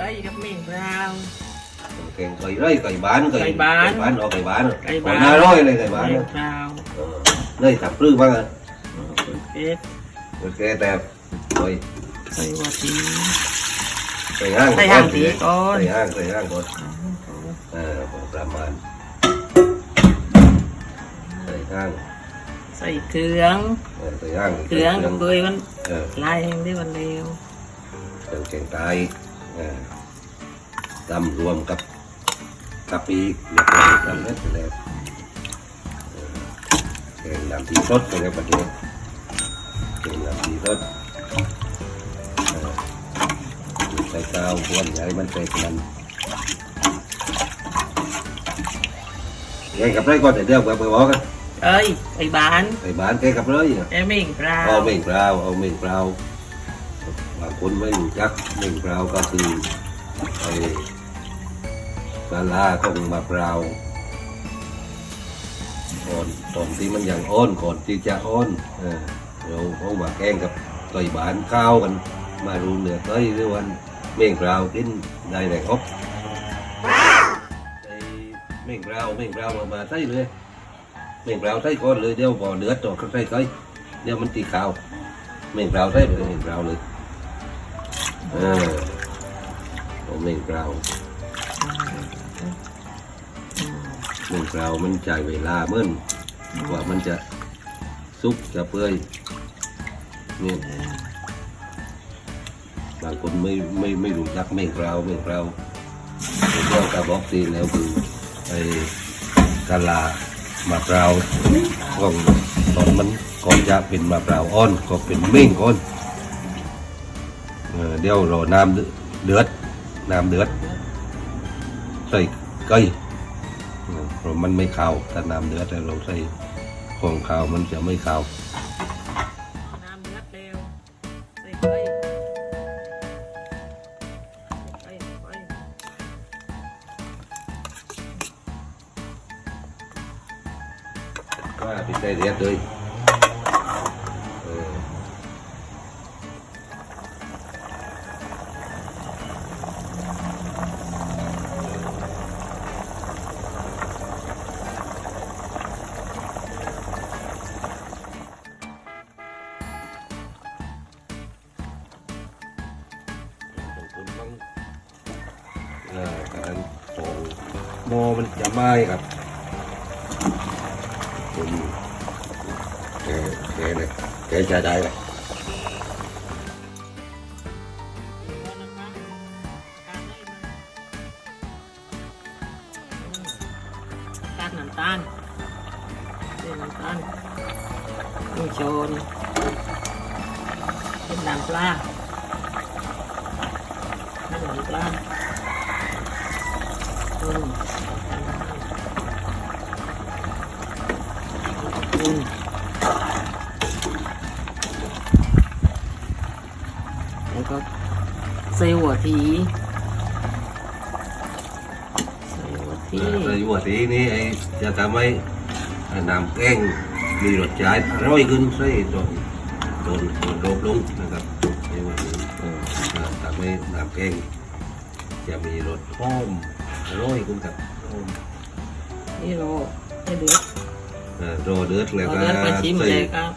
วันนี้เก่งไก่กับเม่งเปล่าแกงไก่ไร่ไก่บ้านไก่บ้านไก่บ้านเอาไก่บ้านไก่ไก่บ้านบ้านร้อยเลยไก่บ้านเม่เนี่งยเปล่าเออเลยทำปลื้มบ้างอะเป็ดโอเคแต่โอ้ยใส่หัวตีใส่ห้างใส่ห้างตีก่อนใส่ห้างใส่ห้างก่อนเออพอประมาณใส่ห้างใส่เครื่องเออใส่ห้างเครื่องกับเกยมันเออลายแห่งได้วันเร็วเครื่องแกงไตเออ ตำรวมกับกะปิเรียบร้อยตำเล็ดแล้วแกงน้ำตีสดไปแล้วประเดี๋ยวแกงน้ำตีสดใส่กาวควนใหญ่มันเป็นมันแกงกับไรก่อนเดียวเดี๋ยวไปบอกกันเอ้ยไอ้บ้านไอ้บ้านแกงกับไรอะไอ้เม่งเปล่าเอาเม่งเปล่าเอาเม่งเปล่าบางคนไม่รู้จักเม่งเปล่าก็คือไอ้ ลาลาของมะพร้าวก่อนก่อนที่มันยังอ้อนก่อนที่จะอ้อนเออเราเอามาแกงกับไก่บานข้าวกัน มารูเนื้อไก่หรือวันเม่งเปล่ากินได้ไหนครับไอ้เม่งเปล่าเม่งเปล่าเอามาใส่เลยเม่งเปล่าใส่ก่อนเลยเดี๋ยวพอเดือดต่อก็ใส่ไก่เดี๋ยวมันตีข้าวเม่งเปล่าได้เลยเม่งเปล่าเลยเออเอาเม่งเปล่า เม่งเปล่ามันใจเวลาเมื่อนกว่ามันจะสุกจะเปื่อยเนี่ยบางคนไม่ไม่ไม่รู้จักเม่เปล่าเม่เปล่าเรื่องกระบอกตีนแล้วคือไอ้กะลามะพร้าวของตอนมันก่อนจะเป็นมะพร้าวอ่อนก็เป็นเม่งก่อนเออเดี๋ยวรอน้ำเดือดน้ำเดือดใส่ไก่ เพราะมันไม่ขาวถ้าน้ำเดือดแล้วเราใส่ของขาวมันจะไม่ขาวน้ำเดือดเร็วใส่ไก่ไก่ไก่ว่าปิดได้เรียบเลย ไม้ครับคุณแกแกเลยแกจะได้เลยกาดน้ำตาลเส้นน้ำตาลนี่โชนเป็นน้ำปลาน้ำปลาอืมอืมแล้วก็ ใส่หัวทีใส่หัวทีในหัวสีนี้ไอ้จะทำให้น้ำแกงมีรสชาติอร่อยขึ้นใส่โดนโดนโดนโดบลงนะครับในหัวสีทำให้น้ำแกงจะมีรสหอมอร่อยขึ้นครับหอมนี่โรให้เดือดเอ่อรอเดือดแล้วเอาก็เดือดไปชิมใส่เลยครับ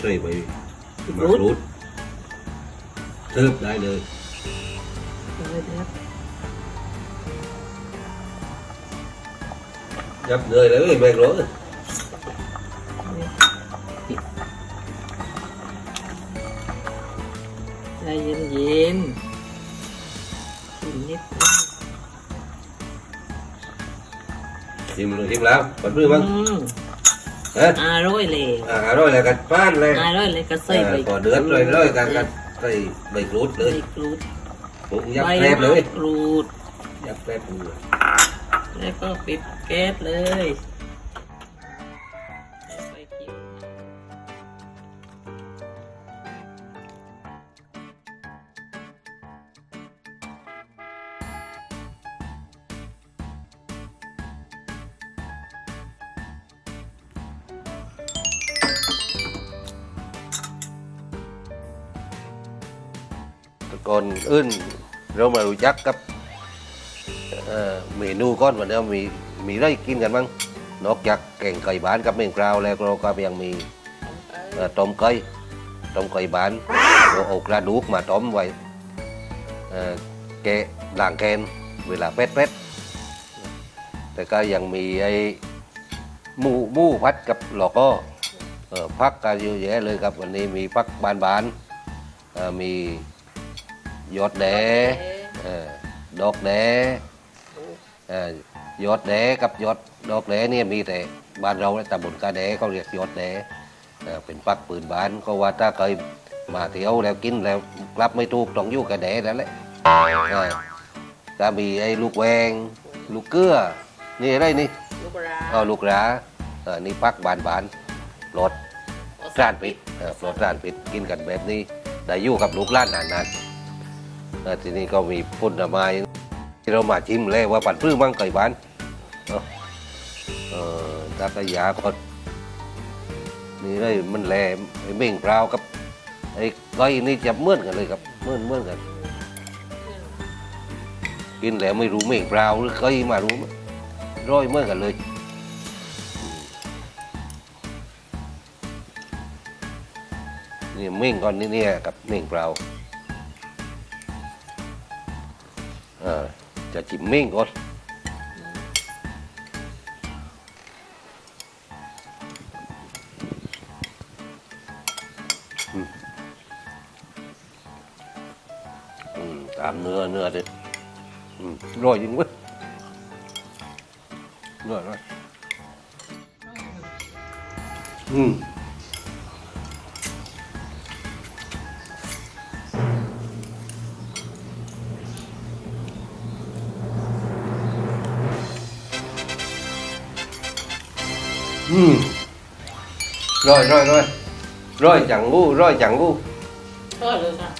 ใส่ใบมะมะกรูดกรูดเติบได้เลย เอาเดือดยับเลยเลยแม่กรูดใจเย็นเย็นๆชิมนิดชิมเลยชิมแล้วปัดมือมั้งอืมฮะอร่อยเลยอ่าอร่อยแล้วกันป้านเลยอร่อยเลยก็ใส่เออใบพอเดือดเลยเลยกันกันใส่ใบกรูดเลใบยกรูด ปรุงยับใบแคบเลยมะกรูดยับแคบเลยแล้วก็ปิดแก๊สเลย ก่อนอื่นเรามารู้จักกับเอ่อเมนูก้อนวันนี้มีมีอะไรกินกันบ้างนอกจากแกงไก่บ้านกับเมงกราวแล้วเราก็ยังมีต้มไก่ต้มไก่บ้านเราเอากระดูกมาต้มไว้แกะด่างแกนเวลาเป็ดเป็ดแต่ก็ยังมีไอ้หมูหมูพัดกับหลอกก็พักกันเยอะแยะเลยครับวันนี้มีพักบานบานๆมี ยอดแดเอ่อดอกแดเอ่อยอดแดกับยอดดอกแดเนี่ยมีแต่บ้านเราตำบลกาแดเขาเรียกยอดแดเอ่อเป็นปักปืนบ้านก็ว่าถ้าเคยมาเที่ยวแล้วกินแล้วกลับไม่ถูกต้องอยู่กาแดนั่นแหละเออก็มีไอ้ลูกแวง ลูกเกลือนี่อะไรนี่ลูกราเออลูกหราเออนี่ปักบานบานปลดร้านปิดเออปลดร้านปิดกินกันแบบนี้ได้อยู่กับลูกร้านนานๆ แล้วทีนี้ก็มีพุ่นไม้ที่เรามาชิมเลยว่าปั่นพื้มั่งไก่บ้านเนาะเออตากะยาก็นี่เลยมันแหลมไอ้เม่งเปล่ากับไอ้ไก่นี่จะเมื่อนกันเลยครับเมื่อนเมื่อนกัน กินแล้วไม่รู้เม่งเปล่าหรือไก่มารู้ร้อยเมื่อนกันเลยนี่เม่งก่อนนี่เนี่ยกับเม่งเปล่า จะจิมมิ่งก่อนอืมตามเนื้อเนื้อดิอืมร่อยจริงเว้ยเนื้อร่อยอืม อืมร้อยร้อยร้อยร้อยจังงู้ร้อยจังงูก็เลยค่ะ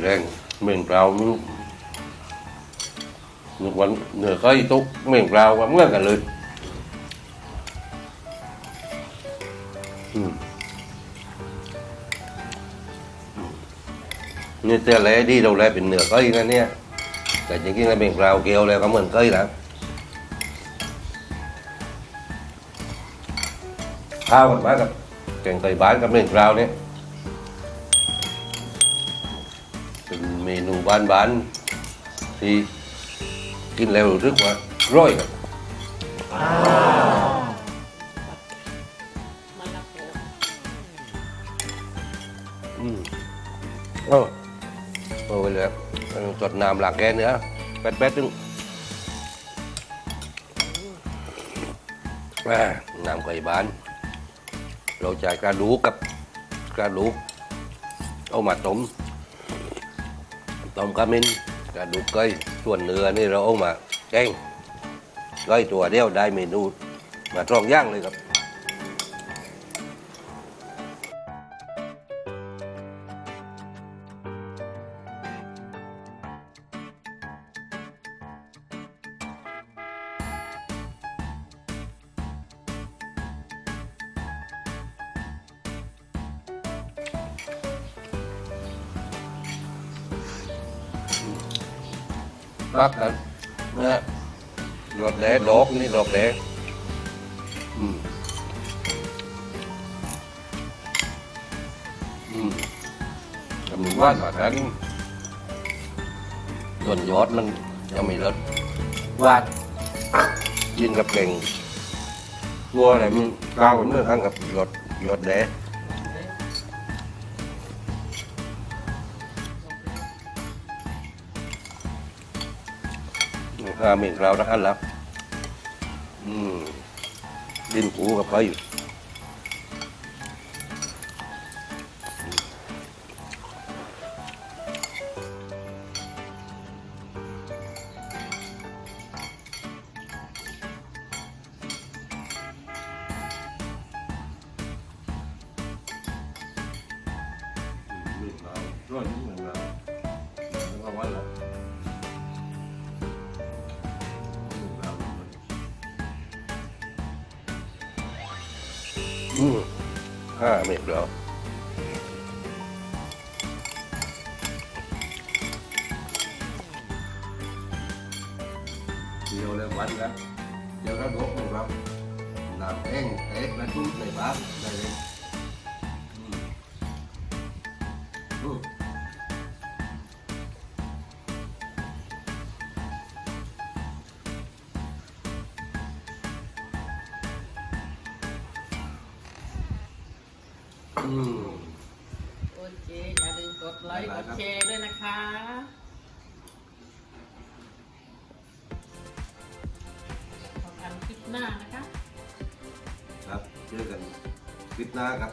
แรงเม่งเปล่าไม่รู้นึกวันเหนือก็อีตุกเม่งเปล่าก็เหมือนกันเลยนี่แต่แลดีเราแลเป็นเหนือก็อีนั่นเนี่ยแต่จริงๆแล้วเม่งเปล่าเกลียวแล้วก็เหมือนก้ยแล้วข้าวกันมากับแกงไก่บ้านกับเม่งเปล่าเนี่ย เป็นเมนูบ้านๆที่กินแล้วรู้สึกว่าร่อยครับมารับเลยอืมเออโอ้ยเลยจดน้ำหลังแกเนื้อแป๊ดๆนึงแหม่น้ำไก่บ้าน เราจะกระดูกกับกระดูกเอามาต้ม ต้มกระมินกระดูกไก่ส่วนเนื้อนี่เราเอามาแกงไก่ตัวเดียวได้เมนูมาทรองย่างเลยครับ bắt lên Nè. rồi để đốt đi rồi để ừ. Ừ. Cầm quá mà đánh Tuần giọt lên cho mày lên Quát Chiên gặp kèn Ngua này mình cao vẫn được ăn gặp giọt giọt để à, mình rau đã ăn lắm ừ. Đinh củ gặp phải ร้อนนิดห ข้าเมงเราวนะฮันแล้อืมดินกูกับไปร้อนที่เหมือน อืมห้าเม็ดแล้วเดียวเลยวันละเดี๋ยวราดกนะครับน้ำแห้งเอ๊ะกระตุ้มใส่บ้านได้เลย อืมโอเค อย่าลืมกดไลค์กดแชร์ด้วยนะคะพบกันคลิปหน้านะคะ ครับเจอกันคลิปหน้าครับ